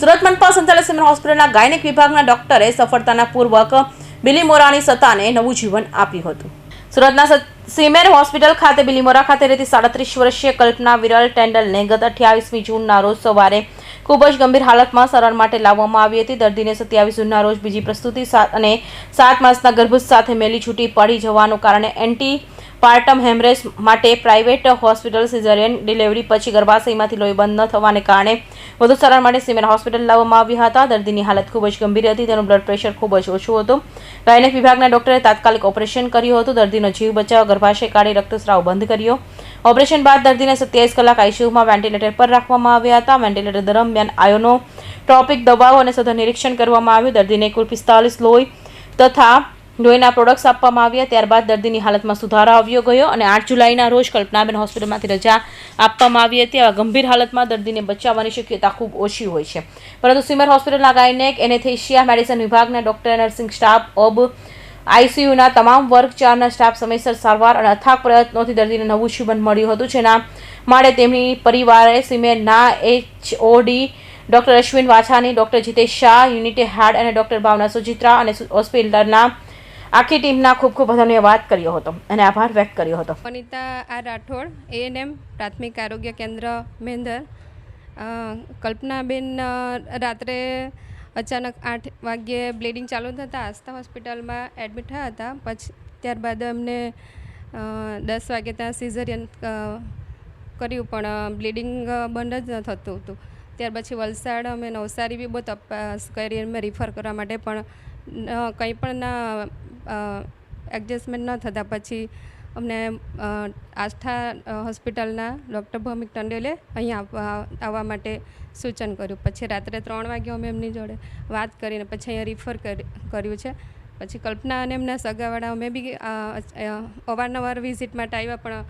સુરત મનપા સંચાલિત સિમર હોસ્પિટલના ગાયનેક વિભાગના ડોક્ટરે સફળતાના પૂર્વક બિલીમોરાની સત્તાને નવું જીવન આપ્યું હતું. સુરતના સિમેર હોસ્પિટલ ખાતે બિલીમોરા ખાતે રહેતી સાડત્રીસ વર્ષીય કલ્પના વિરલ ટેન્ડલને ગત અઠ્યાવીસમી જૂનના રોજ સવારે ખૂબ જ ગંભીર હાલતમાં સારવાર માટે લાવવામાં આવી હતી. દર્દીને સત્યાવીસ જૂનના રોજ બીજી પ્રસ્તુતિ અને સાત માસના ગર્ભ સાથે મેલી છૂટી પડી જવાનું કારણે એન્ટી પાર્ટમ હેમરેજ માટે પ્રાઇવેટ હોસ્પિટલ સિઝરિયન ડિલિવરી પછી ગર્ભાશયમાંથી લોહી બંધ ન થવાને કારણે વધુ સારવાર માટે સિમેન હોસ્પિટલ લાવવામાં આવ્યા હતા. દર્દીની હાલત ખૂબ જ ગંભીર હતી. તેનું બ્લડ પ્રેશર ખૂબ જ ઓછું હતું. ગાયનેક વિભાગના ડોક્ટરે તાત્કાલિક ઓપરેશન કર્યું હતું. દર્દીનો જીવ બચાવવા ગર્ભાશય કાઢી, રક્તસ્રાવ બંધ કર્યો. ઓપરેશન બાદ દર્દીને સત્યાવીસ કલાક આઈસીયુમાં વેન્ટિલેટર પર રાખવામાં આવ્યા હતા. વેન્ટિલેટર દરમિયાન આયોનો ટ્રોપિક દવાઓ અને સતત નિરીક્ષણ કરવામાં આવ્યું. દર્દીને કુલ પિસ્તાલીસ લોહી તથા લોહીના પ્રોડક્ટ્સ આપવામાં આવ્યા, ત્યારબાદ દર્દીની હાલતમાં સુધારો આવ્યો ગયો અને આઠ જુલાઈના રોજ કલ્પનાબેન હોસ્પિટલમાંથી રજા આપવામાં આવી હતી. આવા ગંભીર હાલતમાં દર્દીને બચાવવાની શક્યતા ખૂબ ઓછી હોય છે. પરંતુ સિમર હોસ્પિટલના ગાયનેક, એનેથેશિયા, મેડિસિન વિભાગના ડોક્ટર નર્સિંગ સ્ટાફ ઓબ આઈસીયુના તમામ વર્ગ ચારના સ્ટાફ સમયસર સારવાર અને અથાગ પ્રયત્નોથી દર્દીને નવું જીવન મળ્યું હતું. જેના માટે તેમની પરિવારે સિમેરના HOD doctor Ashwin Vachhani, doctor Jitesh Shah, યુનિટે hard અને ડોક્ટર ભાવના સુચિત્રા અને હોસ્પિટલના આખી ટીમના ખૂબ ખૂબ ધન્યવાદ કર્યો હતો અને આભાર વ્યક્ત કર્યો હતો. વનિતા આર રાઠોડ એએનએમ પ્રાથમિક આરોગ્ય કેન્દ્ર, મેંદર. કલ્પનાબેન રાત્રે અચાનક આઠ વાગ્યે બ્લીડિંગ ચાલુ થતાં આસ્થા હોસ્પિટલમાં એડમિટ થયા હતા. પછી, ત્યારબાદ અમને દસ વાગે ત્યાં સિઝરિયન કર્યું, પણ બ્લીડિંગ બંધ જ ન થતું હતું. ત્યાર પછી વલસાડ અમે નવસારી બી બહુ તપાસ કરી અમે રિફર કરવા માટે પણ કંઈ પણ ના એડજસ્ટમેન્ટ ન થતાં પછી અમને આસ્થા હોસ્પિટલના ડૉક્ટર ભૌમિક ટંડેલે અહીંયા આવવા માટે સૂચન કર્યું. પછી રાત્રે ત્રણ વાગે અમે એમની જોડે વાત કરીને પછી અહીંયા રિફર કરી, કર્યું છે. પછી કલ્પના અને એમના સગાવાળા અમે બી અવારનવાર વિઝિટ માટે આવ્યા પણ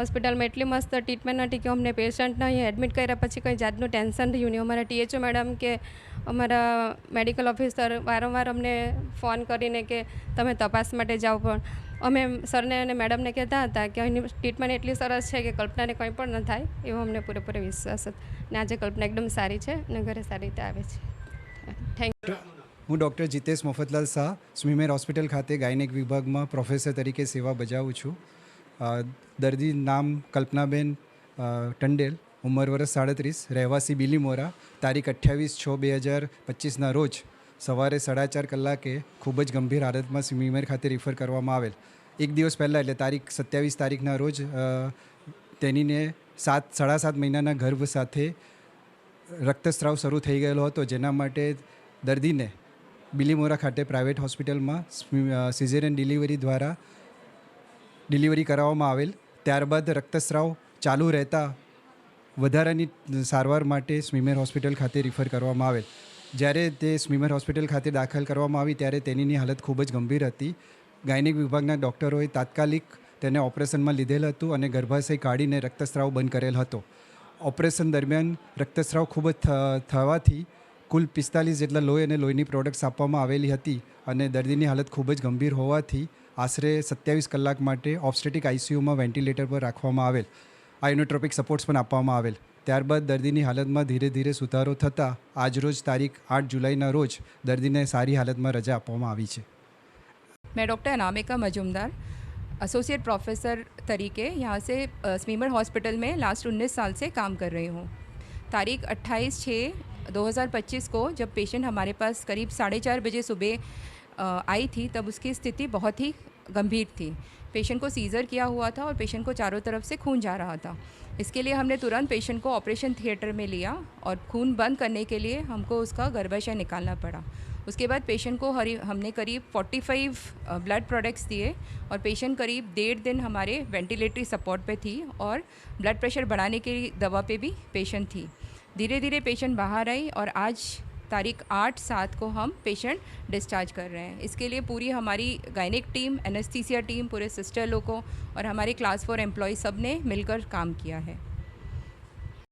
હોસ્પિટલમાં એટલી મસ્ત ટ્રીટમેન્ટ હતી કે અમને પેશન્ટને અહીંયા એડમિટ કર્યા પછી કંઈ જાતનું ટેન્શન રહ્યું નહીં. અમારા ટીએચઓ મેડમ કે અમારા મેડિકલ ઓફિસર વારંવાર અમને ફોન કરીને કે તમે તપાસ માટે જાઓ પણ અમે સરને અને મેડમને કહેતા હતા કે અહીંની ટ્રીટમેન્ટ એટલી સરસ છે કે કલ્પનાને કંઈ પણ ન થાય એવો અમને પૂરેપૂરો વિશ્વાસ હતો. ને આજે કલ્પના એકદમ સારી છે અને ઘરે સારી રીતે આવે છે. થેન્ક યુ હું ડૉક્ટર જીતેશ મફતલાલ શાહ, સ્મીમેર હોસ્પિટલ ખાતે ગાયનેક વિભાગમાં પ્રોફેસર તરીકે સેવા બજાવું છું. દર્દી નામ કલ્પનાબેન ટંડેલ, ઉંમર વર્ષ સાડત્રીસ, રહેવાસી બિલીમોરા તારીખ અઠ્યાવીસ છ બે હજાર પચીસના રોજ સવારે સાડા ચાર કલાકે ખૂબ જ ગંભીર હાલતમાં સ્મીમેર ખાતે રિફર કરવામાં આવેલ. એક દિવસ પહેલાં, એટલે તારીખ સત્યાવીસ તારીખના રોજ તેનીને સાત, સાડા સાત મહિનાના ગર્ભ સાથે રક્તસ્રાવ શરૂ થઈ ગયેલો હતો. જેના માટે દર્દીને બિલીમોરા ખાતે પ્રાઇવેટ હોસ્પિટલમાં સિઝેરિયન ડિલિવરી દ્વારા ડિલિવરી કરાવવામાં આવેલ. ત્યારબાદ રક્તસ્રાવ ચાલુ રહેતા વધારાની સારવાર માટે સ્મીમેર હોસ્પિટલ ખાતે રિફર કરવામાં આવેલ. જ્યારે તે સ્મીમેર હોસ્પિટલ ખાતે દાખલ કરવામાં આવી, ત્યારે તેની હાલત ખૂબ જ ગંભીર હતી. ગાયનિક વિભાગના ડૉક્ટરોએ તાત્કાલિક તેને ઓપરેશનમાં લીધેલ હતું અને ગર્ભાશય કાઢીને રક્તસ્રાવ બંધ કરેલ હતો. ઓપરેશન દરમિયાન રક્તસ્રાવ ખૂબ જ થવાથી કુલ પિસ્તાલીસ જેટલા લોહી અને લોહીની પ્રોડક્ટ્સ આપવામાં આવેલી હતી અને દર્દીની હાલત ખૂબ જ ગંભીર હોવાથી આશરે સત્યાવીસ કલાક માટે ઓબ્સ્ટેટિક આઈસીયુમાં વેન્ટિલેટર પર રાખવામાં આવેલ આયોનોટ્રોપિક સપોર્ટ્સ પણ આપવામાં આવેલ ત્યારબાદ દર્દીની હાલતમાં ધીરે ધીરે સુધારો થતાં આજરોજ તારીખ આઠ જુલાઈના રોજ દર્દીને સારી હાલતમાં રજા આપવામાં આવી છે मैं doctor Anamika Majumdar associate professor तरीके यहाँ से अ, स्मीमर हॉस्पिटल में लास्ट 19 साल से काम कर रही हूँ तारीख 28 छः 2025 को जब पेशेंट हमारे पास करीब साढ़े चार बजे सुबह अ, आई थी तब उसकी स्थिति बहुत ही गंभीर थी। पेशेंट को सीज़र किया हुआ था और पेशेंट को चारों तरफ़ से खून जा रहा था। इसके लिए हमने तुरंत पेशेंट को ऑपरेशन थिएटर में लिया और खून बंद करने के लिए हमको उसका गर्भाशय निकालना पड़ा। उसके बाद पेशेंट को हरी, हमने करीब 45 ब्लड प्रोडक्ट्स दिए और पेशेंट करीब डेढ़ दिन हमारे वेंटिलेटरी सपोर्ट पे थी और ब्लड प्रेशर बढ़ाने की दवा पे भी पेशेंट थी। धीरे धीरे पेशेंट बाहर आई और आज तारीख आठ सात को हम पेशेंट डिस्चार्ज कर रहे हैं। इसके लिए पूरी हमारी गायनिक टीम एनेस्थीसिया टीम पूरे सिस्टर लोगों और हमारे क्लास फोर एम्प्लॉय सबने मिलकर काम किया है।